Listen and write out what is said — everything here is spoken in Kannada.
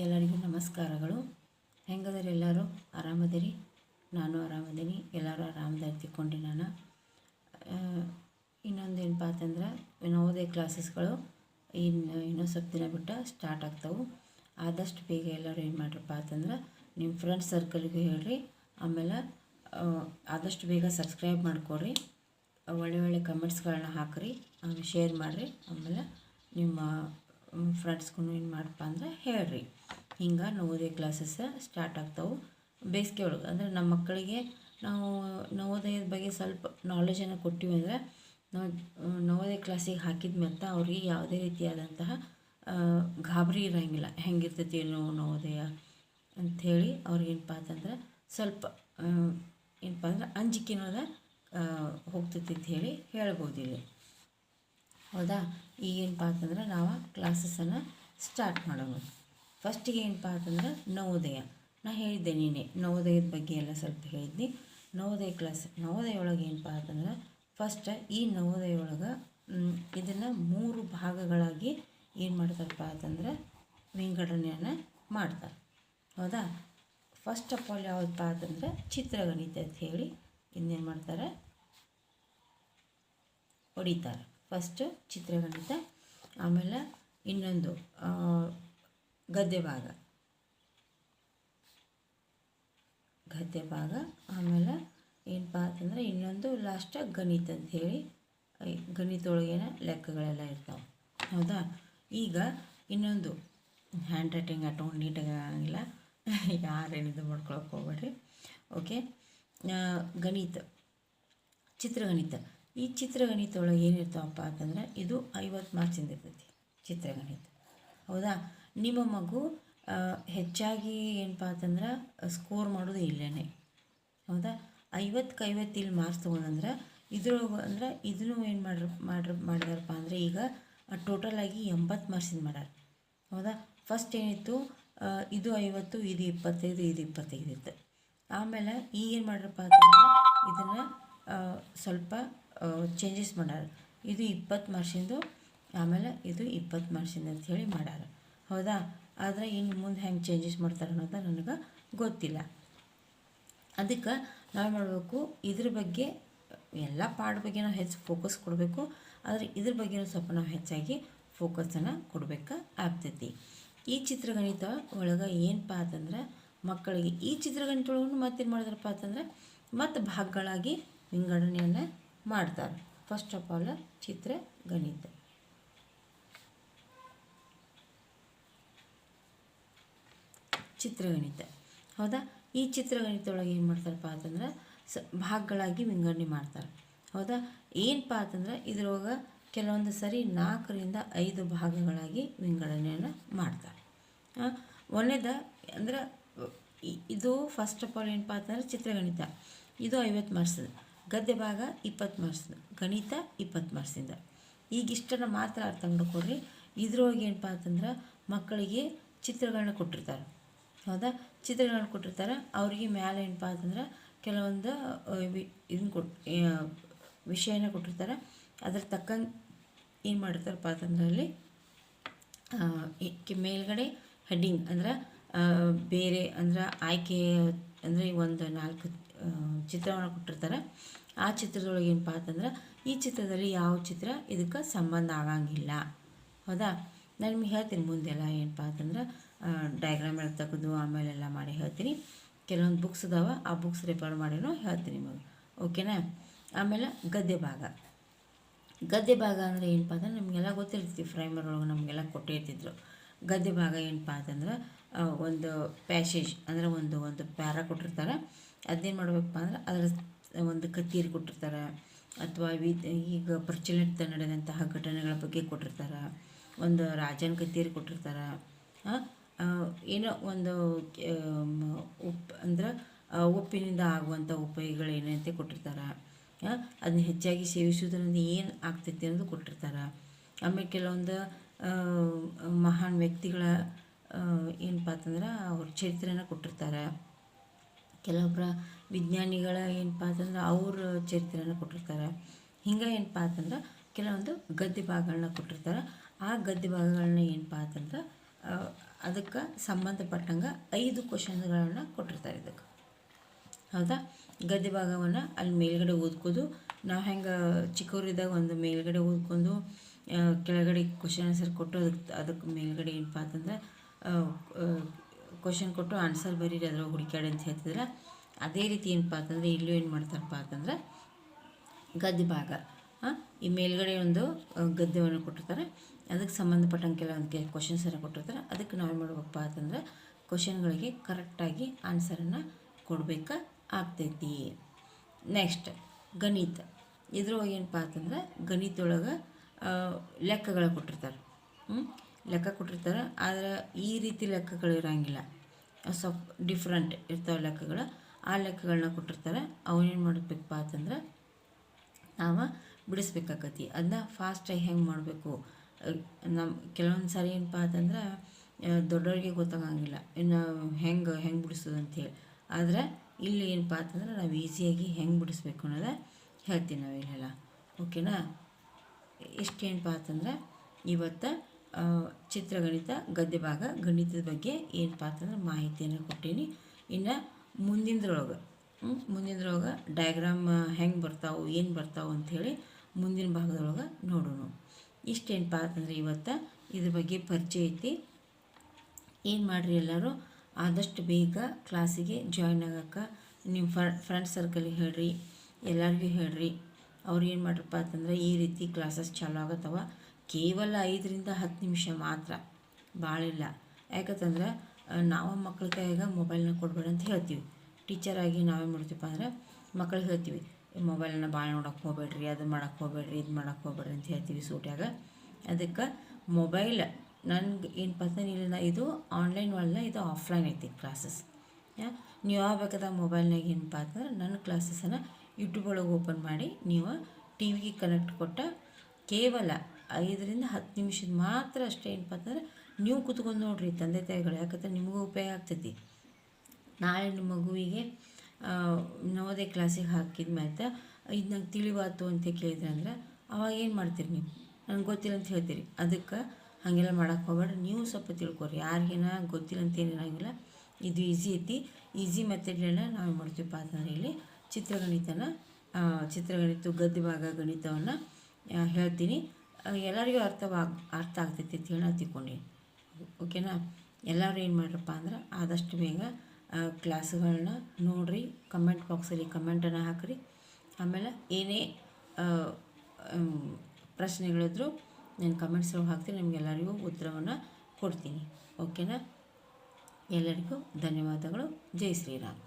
ಎಲ್ಲರಿಗೂ ನಮಸ್ಕಾರಗಳು. ಹೆಂಗದರಿ ಎಲ್ಲರೂ? ಆರಾಮದಿರಿ? ನಾನು ಆರಾಮದೀನಿ. ಎಲ್ಲರೂ ಆರಾಮದಾಗಿ ತಿಕ್ಕೊಂಡಿ ನಾನು. ಇನ್ನೊಂದು ಏನಪ್ಪ ಅಂತಂದ್ರೆ ನವೋದಯ ಕ್ಲಾಸಸ್ಗಳು ಇನ್ನು ಇನ್ನೂ ಸ್ವಲ್ಪ ದಿನ ಬಿಟ್ಟು ಸ್ಟಾರ್ಟ್ ಆಗ್ತಾವೆ. ಆದಷ್ಟು ಬೇಗ ಎಲ್ಲರೂ ಏನು ಮಾಡ್ರಪ್ಪ ಅಂತಂದ್ರೆ ನಿಮ್ಮ ಫ್ರೆಂಡ್ಸ್ ಸರ್ಕಲ್ಗೂ ಹೇಳ್ರಿ. ಆಮೇಲೆ ಆದಷ್ಟು ಬೇಗ ಸಬ್ಸ್ಕ್ರೈಬ್ ಮಾಡ್ಕೊಡ್ರಿ. ಒಳ್ಳೆ ಒಳ್ಳೆ ಕಮೆಂಟ್ಸ್ಗಳನ್ನ ಹಾಕಿರಿ. ಆಮೇಲೆ ಶೇರ್ ಮಾಡಿರಿ. ಆಮೇಲೆ ನಿಮ್ಮ ಫ್ರೆಂಡ್ಸ್ಗೂ ಏನು ಮಾಡಪ್ಪ ಅಂದ್ರೆ ಹೇಳ್ರಿ. ಹಿಂಗೆ ನವೋದಯ ಕ್ಲಾಸಸ್ ಸ್ಟಾರ್ಟ್ ಆಗ್ತಾವೆ. ಬೇಸಿಗೆ ಒಳಗೆ ಅಂದರೆ ನಮ್ಮ ಮಕ್ಕಳಿಗೆ ನಾವು ನವೋದಯದ ಬಗ್ಗೆ ಸ್ವಲ್ಪ ನಾಲೆಜನ್ನು ಕೊಟ್ಟಿವಿ ಅಂದರೆ ನಾವು ನವೋದಯ ಕ್ಲಾಸಿಗೆ ಹಾಕಿದ ಮೇಲೆ ಅವ್ರಿಗೆ ಯಾವುದೇ ರೀತಿಯಾದಂತಹ ಗಾಬರಿ ಇರೋಂಗಿಲ್ಲ. ಹೆಂಗಿರ್ತೈತಿ ಏನೋ ನವೋದಯ ಅಂಥೇಳಿ ಅವ್ರಿಗೇನಪ್ಪ ಅಂತಂದ್ರೆ ಸ್ವಲ್ಪ ಏನಪ್ಪ ಅಂದ್ರೆ ಅಂಜಿಕೆನೋದ ಹೋಗ್ತೈತಿ ಅಂತ ಹೇಳಿ ಹೇಳ್ಬೋದು ಇಲ್ಲಿ ಹೌದಾ? ಈಗೇನಪ್ಪ ಅಂತಂದ್ರೆ ನಾವು ಕ್ಲಾಸಸನ್ನು ಸ್ಟಾರ್ಟ್ ಮಾಡೋಣ ಫಸ್ಟಿಗೆ ಏನಪ್ಪ ಅಂತಂದ್ರೆ ನವೋದಯ. ನಾ ಹೇಳಿದ್ದೆ ನೀನೆ, ನವೋದಯದ ಬಗ್ಗೆ ಎಲ್ಲ ಸ್ವಲ್ಪ ಹೇಳಿದ್ನಿ. ನವೋದಯ ಕ್ಲಾಸ್ ನವೋದಯ ಒಳಗೆ ಏನಪ್ಪ ಅಂತಂದ್ರೆ ಫಸ್ಟ್ ಈ ನವೋದಯ ಒಳಗೆ ಇದನ್ನು ಮೂರು ಭಾಗಗಳಾಗಿ ಏನು ಮಾಡ್ತಾರಪ್ಪ ಅಂತಂದ್ರೆ ವಿಂಗಡಣೆಯನ್ನು ಮಾಡ್ತಾರೆ. ಹೌದಾ? ಫಸ್ಟ್ ಆಫ್ ಆಲ್ ಯಾವುದಪ್ಪ ಅಂತಂದ್ರೆ ಚಿತ್ರಗಣಿತ ಅಂತ ಹೇಳಿ ಇನ್ನೇನು ಮಾಡ್ತಾರೆ? ಹೊಡಿತಾರೆ. ಫಸ್ಟು ಚಿತ್ರಗಣಿತ ಆಮೇಲೆ ಇನ್ನೊಂದು ಗದ್ಯ ಭಾಗ. ಗದ್ಯ ಭಾಗ, ಆಮೇಲೆ ಏನಪ್ಪ ಅಂತಂದರೆ ಇನ್ನೊಂದು ಲಾಸ್ಟ್ ಗಣಿತ ಅಂತ ಹೇಳಿ, ಐ- ಗಣಿತ ಒಳಗೇನ ಲೆಕ್ಕಗಳೆಲ್ಲ ಇರ್ತಾವೆ. ಹೌದಾ? ಈಗ ಇನ್ನೊಂದು ಹ್ಯಾಂಡ್ ರೈಟಿಂಗ್ ಅಟೌಂಡ್ ನೀಟಾಗಿ ಆಗಂಗಿಲ್ಲ. ಯಾರೇನು ಇದು ಮಾಡ್ಕೊಳಕ್ಕೆ ಹೋಗ್ಬೇಡ್ರಿ ಓಕೆ ಗಣಿತ, ಚಿತ್ರಗಣಿತ. ಈ ಚಿತ್ರಗಣಿತ ಒಳಗೆ ಏನಿರ್ತಾವಪ್ಪ ಅಂತಂದ್ರೆ ಇದು ಐವತ್ತು ಮಾರ್ಕ್ಸಿಂದ ಇರ್ತೈತಿ ಚಿತ್ರಗಣಿತ. ಹೌದಾ? ನಿಮ್ಮ ಮಗು ಹೆಚ್ಚಾಗಿ ಏನಪ್ಪ ಅಂತಂದ್ರೆ ಸ್ಕೋರ್ ಮಾಡೋದು ಇಲ್ಲೇ ಹೌದಾ? ಐವತ್ತಕ್ಕೆ ಐವತ್ತು ಇಲ್ಲಿ ಮಾರ್ಕ್ಸ್ ತೊಗೊಂಡಂದ್ರೆ, ಇದ್ರೊಳಗೆ ಅಂದ್ರೆ ಇದನ್ನು ಏನು ಮಾಡ್ರ ಮಾಡ್ರ, ಮಾಡಿದಾರಪ್ಪ ಅಂದರೆ ಈಗ ಟೋಟಲಾಗಿ ಎಂಬತ್ತು ಮಾರ್ಕ್ಸಿಂದ ಮಾಡ್ಯಾರ. ಹೌದಾ? ಫಸ್ಟ್ ಏನಿತ್ತು ಇದು ಐವತ್ತು, ಇದು ಇಪ್ಪತ್ತೈದು ಇದು ಇಪ್ಪತ್ತೈದು ಇತ್ತು. ಆಮೇಲೆ ಈಗೇನು ಮಾಡ್ರಪ್ಪ ಅಂತಂದ್ರೆ, ಇದನ್ನು ಸ್ವಲ್ಪ ಚೇಂಜಸ್ ಮಾಡ್ಯಾರ ಇದು ಇಪ್ಪತ್ತು ಮಾರ್ಷಿಂದು ಆಮೇಲೆ ಇದು ಇಪ್ಪತ್ತು ಮಾರ್ಷಿಂದು ಅಂತ ಹೇಳಿ ಮಾಡ್ಯಾರ ಹೌದಾ? ಆದರೆ ಇನ್ನು ಮುಂದೆ ಹೆಂಗೆ ಚೇಂಜಸ್ ಮಾಡ್ತಾರೆ ಅನ್ನೋದು ನನಗೆ ಗೊತ್ತಿಲ್ಲ. ಅದಕ್ಕೆ ನಾವು ಮಾಡಬೇಕು, ಇದ್ರ ಬಗ್ಗೆ ಎಲ್ಲ ಪಾಠ ಬಗ್ಗೆ ನಾವು ಹೆಚ್ಚು ಫೋಕಸ್ ಕೊಡಬೇಕು, ಆದರೆ ಇದ್ರ ಬಗ್ಗೆ ಸ್ವಲ್ಪ ನಾವು ಹೆಚ್ಚಾಗಿ ಫೋಕಸನ್ನು ಕೊಡಬೇಕು ಆಗ್ತೈತಿ. ಈ ಚಿತ್ರಗಣಿತ ಒಳಗೆ ಏನಪ್ಪ ಅಂತಂದ್ರೆ ಮಕ್ಕಳಿಗೆ ಈ ಚಿತ್ರಗಣಿತ ಒಳಗೂ ಮತ್ತೇನು ಮಾಡಿದ್ರಪ್ಪ ಅಂತಂದ್ರೆ ಮತ್ತು ಭಾಗಗಳಾಗಿ ವಿಂಗಡಣೆಯನ್ನು ಮಾಡ್ತಾರೆ. ಫಸ್ಟ್ ಆಫ್ ಆಲ್ ಚಿತ್ರ, ಗಣಿತ. ಚಿತ್ರಗಣಿತ ಹೌದಾ? ಈ ಚಿತ್ರಗಣಿತ ಒಳಗೆ ಏನು ಮಾಡ್ತಾರಪ್ಪ ಅಂತಂದ್ರೆ, ಸ, ಭಾಗಗಳಾಗಿ ವಿಂಗಡಣೆ ಮಾಡ್ತಾರೆ. ಹೌದಾ? ಏನಪ್ಪ ಅಂತಂದ್ರೆ, ಇದ್ರೊಳಗೆ ಕೆಲವೊಂದು ಸರಿ ನಾಲ್ಕರಿಂದ ಐದು ಭಾಗಗಳಾಗಿ ವಿಂಗಡಣೆಯನ್ನು ಮಾಡ್ತಾರೆ. ಒಂದೇದ ಅಂದ್ರೆ ಇದು ಫಸ್ಟ್ ಆಫ್ ಆಲ್ ಏನಪ್ಪ ಅಂತಂದ್ರೆ ಚಿತ್ರಗಣಿತ ಇದು ಐವತ್ತು ಮಾರ್ಕ್ಸ್ ಗದ್ಯ ಭಾಗ ಇಪ್ಪತ್ತು ಮಾರ್ಕ್ಸ್ ಗಣಿತ ಇಪ್ಪತ್ತು ಮಾರ್ಕ್ಸಿಂದ ಈಗಿಷ್ಟನ್ನು ಮಾತ್ರ ಅರ್ಥ ಮಾಡ್ಕೊಡ್ರಿ ಇದ್ರೊಳಗೆ ಏನಪ್ಪ ಅಂತಂದ್ರೆ ಮಕ್ಕಳಿಗೆ ಚಿತ್ರಗಳನ್ನ ಕೊಟ್ಟಿರ್ತಾರೆ. ಹೌದಾ? ಚಿತ್ರಗಳನ್ನ ಕೊಟ್ಟಿರ್ತಾರೆ. ಅವರಿಗೆ ಮ್ಯಾಲೆ ಏನಪ್ಪ ಅಂತಂದ್ರೆ ಕೆಲವೊಂದು ಇದನ್ನ ಕೊಟ್ಟು ವಿಷಯನ ಕೊಟ್ಟಿರ್ತಾರೆ. ಅದ್ರ ತಕ್ಕಂಗೆ ಏನು ಮಾಡಿರ್ತಾರಪ್ಪ ಅಂತಂದ್ರೆ ಅಲ್ಲಿ ಮೇಲ್ಗಡೆ ಹೆಡ್ಡಿಂಗ್ ಅಂದ್ರೆ ಬೇರೆ ಅಂದ್ರೆ ಆಯ್ಕೆ, ಅಂದರೆ ಒಂದು ನಾಲ್ಕು ಚಿತ್ರವನ್ನು ಕೊಟ್ಟಿರ್ತಾರೆ. ಆ ಚಿತ್ರದೊಳಗೆ ಏನಪ್ಪ ಅಂತಂದ್ರೆ, ಈ ಚಿತ್ರದಲ್ಲಿ ಯಾವ ಚಿತ್ರ ಇದಕ್ಕೆ ಸಂಬಂಧ ಆಗಂಗಿಲ್ಲ. ಹೌದಾ? ನಾನು ನಿಮ್ಗೆ ಹೇಳ್ತೀನಿ ಮುಂದೆಲ್ಲ ಏನಪ್ಪ ಅಂತಂದ್ರೆ ಡಯಾಗ್ರಾಮ್ ಎಲ್ಲ ತೆಗೆದು ಆಮೇಲೆಲ್ಲ ಮಾಡಿ ಹೇಳ್ತೀನಿ. ಕೆಲವೊಂದು ಬುಕ್ಸ್ ಇದಾವೆ ಆ ಬುಕ್ಸ್ ರೆಫರ್ ಮಾಡಿನೂ ಹೇಳ್ತೀನಿ ನಿಮಗೆ. ಓಕೆನಾ ಆಮೇಲೆ ಗದ್ಯ ಭಾಗ. ಗದ್ಯ ಭಾಗ ಅಂದರೆ ಏನಪ್ಪ ಅಂದ್ರೆ, ನಮಗೆಲ್ಲ ಗೊತ್ತಿರ್ತೈತಿ ಪ್ರೈಮರ್ ಒಳಗೆ ನಮಗೆಲ್ಲ ಕೊಟ್ಟಿರ್ತಿದ್ರು. ಗದ್ಯ ಭಾಗ ಏನಪ್ಪ ಅಂತಂದ್ರೆ ಒಂದು ಪ್ಯಾಸೇಜ್ ಅಂದರೆ ಒಂದು ಒಂದು ಪ್ಯಾರ ಕೊಟ್ಟಿರ್ತಾರೆ. ಅದೇನು ಮಾಡಬೇಕಪ್ಪ ಅಂದ್ರೆ ಅದರ ಒಂದು ಕತೀರಿ ಕೊಟ್ಟಿರ್ತಾರೆ. ಅಥವಾ ಈಗ ಪ್ರಚಲಿತ ನಡೆದಂತಹ ಘಟನೆಗಳ ಬಗ್ಗೆ ಕೊಟ್ಟಿರ್ತಾರೆ. ಒಂದು ರಾಜನ ಕತೀರಿ ಕೊಟ್ಟಿರ್ತಾರೆ. ಏನೋ ಒಂದು ಉಪ್, ಅಂದ್ರೆ ಉಪ್ಪಿನಿಂದ ಆಗುವಂಥ ಉಪಯೋಗಗಳು ಏನಂತೆ ಕೊಟ್ಟಿರ್ತಾರೆ ಅದನ್ನ ಹೆಚ್ಚಾಗಿ ಸೇವಿಸುವುದರಿಂದ ಏನು ಆಗ್ತೈತಿ ಅನ್ನೋದು ಕೊಟ್ಟಿರ್ತಾರೆ. ಆಮೇಲೆ ಕೆಲವೊಂದು ಮಹಾನ್ ವ್ಯಕ್ತಿಗಳ ಏನಪ್ಪ ಅಂತಂದ್ರೆ ಅವ್ರ ಚರಿತ್ರೆನ ಕೊಟ್ಟಿರ್ತಾರೆ. ಕೆಲವೊಬ್ಬರ ವಿಜ್ಞಾನಿಗಳ ಏನಪ್ಪ ಅಂತಂದ್ರೆ ಅವ್ರ ಚರಿತ್ರೆನ ಕೊಟ್ಟಿರ್ತಾರೆ. ಹಿಂಗೆ ಏನಪ್ಪ ಅಂತಂದ್ರೆ ಕೆಲವೊಂದು ಗದ್ಯ ಭಾಗಗಳನ್ನ ಕೊಟ್ಟಿರ್ತಾರೆ. ಆ ಗದ್ಯ ಭಾಗಗಳನ್ನ ಏನಪ್ಪ ಅಂತಂದ್ರೆ ಅದಕ್ಕೆ ಸಂಬಂಧಪಟ್ಟಂಗೆ ಐದು ಕ್ವಶನ್ಗಳನ್ನು ಕೊಟ್ಟಿರ್ತಾರೆ ಇದಕ್ಕೆ. ಹೌದಾ? ಗದ್ಯ ಭಾಗವನ್ನು ಅಲ್ಲಿ ಮೇಲ್ಗಡೆ ಓದ್ಕೋದು. ನಾವು ಹೆಂಗೆ ಚಿಕ್ಕವರಿದ್ದಾಗ ಒಂದು ಮೇಲ್ಗಡೆ ಓದ್ಕೊಂಡು ಕೆಳಗಡೆ ಕ್ವಶನ್ ಆನ್ಸರ್ ಕೊಟ್ಟು ಅದಕ್ಕೆ ಅದಕ್ಕೆ ಮೇಲ್ಗಡೆ ಏನಪ್ಪ ಅಂತಂದ್ರೆ ಕ್ವಶನ್ ಕೊಟ್ಟು ಆನ್ಸರ್ ಬರೀರಿ, ಅದ್ರೊಳಗೆ ಹುಡುಕ್ಯಾಡಿ ಅಂತ ಹೇಳ್ತಿದ್ರೆ ಅದೇ ರೀತಿ ಏನಪ್ಪ ಅಂತಂದರೆ ಇಲ್ಲೂ ಏನು ಮಾಡ್ತಾರಪ್ಪ ಅಂತಂದ್ರೆ ಗದ್ಯ ಭಾಗ. ಈ ಮೇಲ್ಗಡೆ ಒಂದು ಗದ್ಯವನ್ನು ಕೊಟ್ಟಿರ್ತಾರೆ. ಅದಕ್ಕೆ ಸಂಬಂಧಪಟ್ಟಂಗೆ ಕೆಲವೊಂದು ಕ್ವಶನ್ಸನ್ನು ಕೊಟ್ಟಿರ್ತಾರೆ. ಅದಕ್ಕೆ ನಾವು ಏನು ಮಾಡ್ಬೇಕಪ್ಪ ಅಂತಂದ್ರೆ ಕ್ವಶನ್ಗಳಿಗೆ ಕರೆಕ್ಟಾಗಿ ಆನ್ಸರನ್ನು ಕೊಡಬೇಕು ಆಗ್ತೈತಿ. ನೆಕ್ಸ್ಟ್ ಗಣಿತ. ಇದ್ರೊಳಗೆ ಏನಪ್ಪ ಅಂತಂದ್ರೆ ಗಣಿತೊಳಗೆ ಲೆಕ್ಕಗಳು ಕೊಟ್ಟಿರ್ತಾರೆ? ಲೆಕ್ಕ ಕೊಟ್ಟಿರ್ತಾರೆ, ಆದರೆ ಈ ರೀತಿ ಲೆಕ್ಕಗಳು ಇರೋಂಗಿಲ್ಲ. ಸ್ವಲ್ಪ ಡಿಫ್ರೆಂಟ್ ಇರ್ತಾವೆ ಲೆಕ್ಕಗಳು. ಆ ಲೆಕ್ಕಗಳನ್ನ ಕೊಟ್ಟಿರ್ತಾರೆ. ಅವನೇನು ಮಾಡಬೇಕಪ್ಪ ಅಂತಂದ್ರೆ, ನಾವು ಬಿಡಿಸ್ಬೇಕಾಗತ್ತಿ ಅದನ್ನ ಫಾಸ್ಟಾಗಿ ಹೆಂಗೆ ಮಾಡಬೇಕು? ನಮ್ಮ ಕೆಲವೊಂದು ಸಾರಿ ಏನಪ್ಪ ಅಂತಂದ್ರೆ ದೊಡ್ಡವರಿಗೆ ಗೊತ್ತಾಗಂಗಿಲ್ಲ. ಇನ್ನು ಹೆಂಗೆ ಹೆಂಗೆ ಬಿಡಿಸೋದು ಅಂಥೇಳಿ ಆದರೆ ಇಲ್ಲಿ ಏನಪ್ಪ ಅಂತಂದ್ರೆ, ನಾವು ಈಸಿಯಾಗಿ ಹೆಂಗೆ ಬಿಡಿಸ್ಬೇಕು ಅನ್ನೋದ ಹೇಳ್ತೀನಿ ನಾವು ಇಲ್ಲೆಲ್ಲ. ಓಕೆನಾ ಇಷ್ಟೇನಪ್ಪ ಅಂತಂದ್ರೆ, ಇವತ್ತು ಚಿತ್ರಗಣಿತ ಗದ್ಯ ಭಾಗ ಗಣಿತದ ಬಗ್ಗೆ ಏನಪ್ಪ ಅಂತಂದ್ರೆ ಮಾಹಿತಿಯನ್ನು ಕೊಟ್ಟೀನಿ. ಇನ್ನು ಮುಂದಿನದ್ರೊಳಗೆ ಮುಂದಿನದ್ರೊಳಗೆ ಡಯಾಗ್ರಾಮ್ ಹೆಂಗೆ ಬರ್ತಾವೆ, ಏನು ಬರ್ತಾವೆ ಅಂಥೇಳಿ ಮುಂದಿನ ಭಾಗದೊಳಗೆ ನೋಡೋಣ ಇಷ್ಟೇನಪ್ಪ ಅಂತಂದರೆ ಇವತ್ತು ಇದ್ರ ಬಗ್ಗೆ ಪರಿಚಯ ಐತಿ. ಏನು ಮಾಡಿರಿ ಎಲ್ಲರೂ? ಆದಷ್ಟು ಬೇಗ ಕ್ಲಾಸಿಗೆ ಜಾಯ್ನ್ ಆಗಕ್ಕೆ ನಿಮ್ಮ ಫ್ರೆಂಡ್ ಸರ್ಕಲ್ಗೆ ಹೇಳ್ರಿ, ಎಲ್ಲರಿಗೂ ಹೇಳ್ರಿ. ಅವ್ರು ಏನು ಮಾಡ್ರಪ್ಪ ಅಂತಂದ್ರೆ ಈ ರೀತಿ ಕ್ಲಾಸಸ್ ಚಾಲು ಆಗತ್ತವ. ಕೇವಲ ಐದರಿಂದ ಹತ್ತು ನಿಮಿಷ ಮಾತ್ರ. ಭಾಳಿಲ್ಲ ಯಾಕಂತಂದ್ರೆ ನಾವು ಮಕ್ಳ ಕೈಯಾಗ ಮೊಬೈಲ್ನ ಕೊಡಬೇಡ ಅಂತ ಹೇಳ್ತೀವಿ. ಟೀಚರಾಗಿ ನಾವೇನು ಮಾಡ್ತೀವಪ್ಪ ಅಂದ್ರೆ, ಮಕ್ಳಿಗೆ ಹೇಳ್ತೀವಿ ಮೊಬೈಲನ್ನ ಭಾಳ ನೋಡೋಕೆ ಹೋಗ್ಬೇಡ್ರಿ, ಅದು ಮಾಡೋಕೆ ಹೋಗ್ಬೇಡ್ರಿ, ಇದು ಮಾಡೋಕೆ ಹೋಗ್ಬೇಡ್ರಿ ಅಂತ ಹೇಳ್ತೀವಿ ಸೂಟ್ಯಾಗ. ಅದಕ್ಕೆ ಮೊಬೈಲ್ ನನಗೆ ಏನು ಇಲ್ಲ ಇದು ಆನ್ಲೈನ್ ಒಳಗೆ ಇದು ಆಫ್ಲೈನ್ ಐತಿ ಕ್ಲಾಸಸ್ ನೀವು ಯಾವಾಗ ಮೊಬೈಲ್ನಾಗ ಏನಪ್ಪ ಅಂತಂದ್ರೆ ನನ್ನ ಕ್ಲಾಸಸನ್ನು ಯೂಟ್ಯೂಬ್ ಒಳಗೆ ಓಪನ್ ಮಾಡಿ, ನೀವು ಟಿ ವಿಗೆ ಕನೆಕ್ಟ್ ಕೊಟ್ಟ ಕೇವಲ ಐದರಿಂದ ಹತ್ತು ನಿಮಿಷದ ಮಾತ್ರ ಅಷ್ಟೇ ಏನಪ್ಪ ಅಂತಂದ್ರೆ ನೀವು ಕೂತ್ಕೊಂಡು ನೋಡ್ರಿ ತಂದೆ ತಾಯಿಗಳು, ಯಾಕಂದ್ರೆ ನಿಮಗೂ ಉಪಯೋಗ ಆಗ್ತೈತಿ. ನಾಳೆ ನಿಮ್ಮ ಮಗುವಿಗೆ ನವೋದಯ ಕ್ಲಾಸಿಗೆ ಹಾಕಿದ ಮೇಲೆ ಇದು ನಂಗೆ ತಿಳಿವಾತು ಅಂತ ಕೇಳಿದ್ರೆ ಅಂದ್ರೆ ಅವಾಗ ಏನು ಮಾಡ್ತೀರಿ ನೀವು? ನನಗೆ ಗೊತ್ತಿಲ್ಲ ಅಂತ ಹೇಳ್ತೀರಿ. ಅದಕ್ಕೆ ಹಾಗೆಲ್ಲ ಮಾಡೋಕ್ಕೆ ಹೋಗ್ಬೇಡ್ರಿ. ನೀವು ಸ್ವಲ್ಪ ತಿಳ್ಕೊರಿ. ಯಾರಿಗೇನ ಗೊತ್ತಿಲ್ಲ ಅಂತ ಏನಿರಂಗಿಲ್ಲ ಇದು ಈಸಿ ಐತಿ. ಈಸಿ ಮೆಥಡ್ನೆಲ್ಲ ನಾವು ಮಾಡ್ತೀವಪ್ಪ ಅಂತಂದ್ರೆ ಇಲ್ಲಿ ಚಿತ್ರಗಣಿತನ ಚಿತ್ರಗಣಿತ ಗದ್ಯ ಭಾಗ ಗಣಿತವನ್ನು ಹೇಳ್ತೀನಿ. ಎಲ್ಲರಿಗೂ ಅರ್ಥವಾಗ ಅರ್ಥ ಆಗ್ತೈತಿ ಅಂತ ಹೇಳಿ ಓಕೆನಾ? ಎಲ್ಲರೂ ಏನು ಮಾಡ್ರಪ್ಪ ಅಂದ್ರೆ ಆದಷ್ಟು ಬೇಗ ಕ್ಲಾಸ್ಗಳನ್ನ ನೋಡಿರಿ, ಕಮೆಂಟ್ ಬಾಕ್ಸಲ್ಲಿ ಕಮೆಂಟನ್ನು ಹಾಕಿರಿ. ಆಮೇಲೆ ಏನೇ ಪ್ರಶ್ನೆಗಳಿದ್ರು ನಾನು ಕಮೆಂಟ್ಸ್ ಹಾಕ್ತೀನಿ, ನಿಮಗೆಲ್ಲರಿಗೂ ಉತ್ತರವನ್ನು ಕೊಡ್ತೀನಿ. ಓಕೆನಾ? ಎಲ್ಲರಿಗೂ ಧನ್ಯವಾದಗಳು. ಜೈ ಶ್ರೀರಾಮ್.